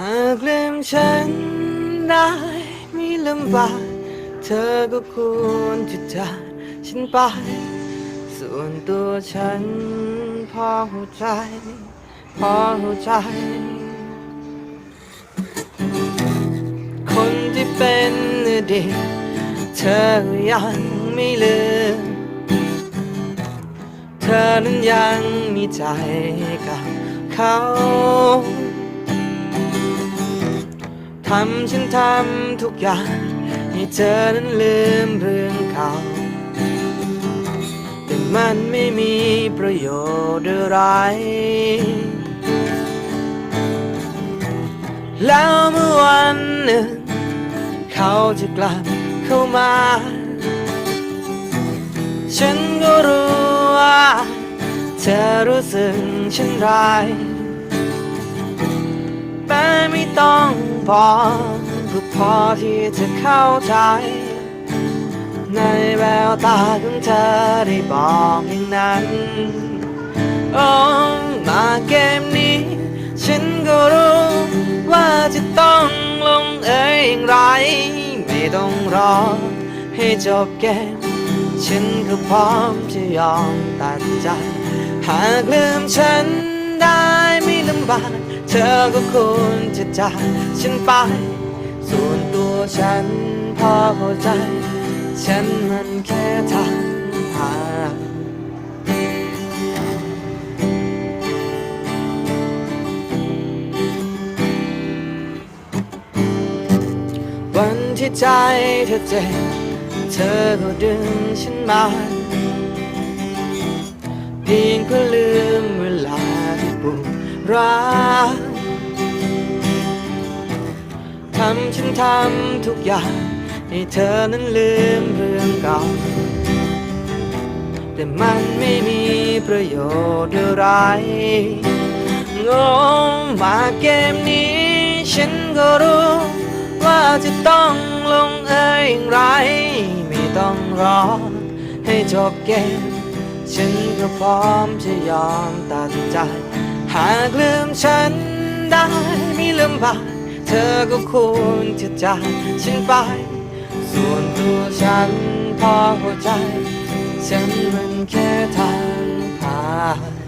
หากลืมฉันได้ไม่ลำบากเธอก็ควรจะจากฉันไป ส่วนตัวฉันพอหัวใจ พอหัวใจ คนที่เป็นอดีตเธอยังไม่ลืม เธอนั้นยังมีใจกับเขาำฉันทำทุกอย่างให้เธอนั้นลืมเรื่องเก่าแต่มันไม่มีประโยชน์อะไร แล้วเมื่อวันหนึ่ง เขาจะกลับเข้ามา ฉันก็รู้ว่าเธอรู้สึกเช่นไรแต่ไม่ต้อง บอก็พอที่จะเข้าใจ ในแววตาของเธอได้บอกอย่างนั้นโอ้มาเกมนี้ ฉันก็รู้ว่าจะต้องลงเอยอย่างไร ไม่ต้องรอให้จบเกม ฉันก็พร้อมจะยอมตัดใจ หากลืมฉันได้ไม่ลำบาก เธอก็ควรจะจากฉันไป ส่วนตัวฉันพอเข้าใจ ฉันมันแค่ทางผ่านวันที่ใจเธอเจ็บเธอก็ดึงฉันมาเพียงเพื่อลืมเวลาที่ปวด ร้าวทำฉันทำทุกอย่าง ให้เธอนั้นลืมเรื่องเก่า แต่มันไม่มีประโยชน์อะไรงงมาเกมนี้ ฉันก็รู้ ว่าจะต้องลงเอยอย่างไร ไม่ต้องรอ ให้จบเกม ฉันก็พร้อมจะยอมตัดใจ หากลืมฉันได้ไม่ลืมบากเธอก็ควรจะจากฉันไป ส่วนตัวฉันพอเข้าใจ ฉันมันแค่ทางผ่าน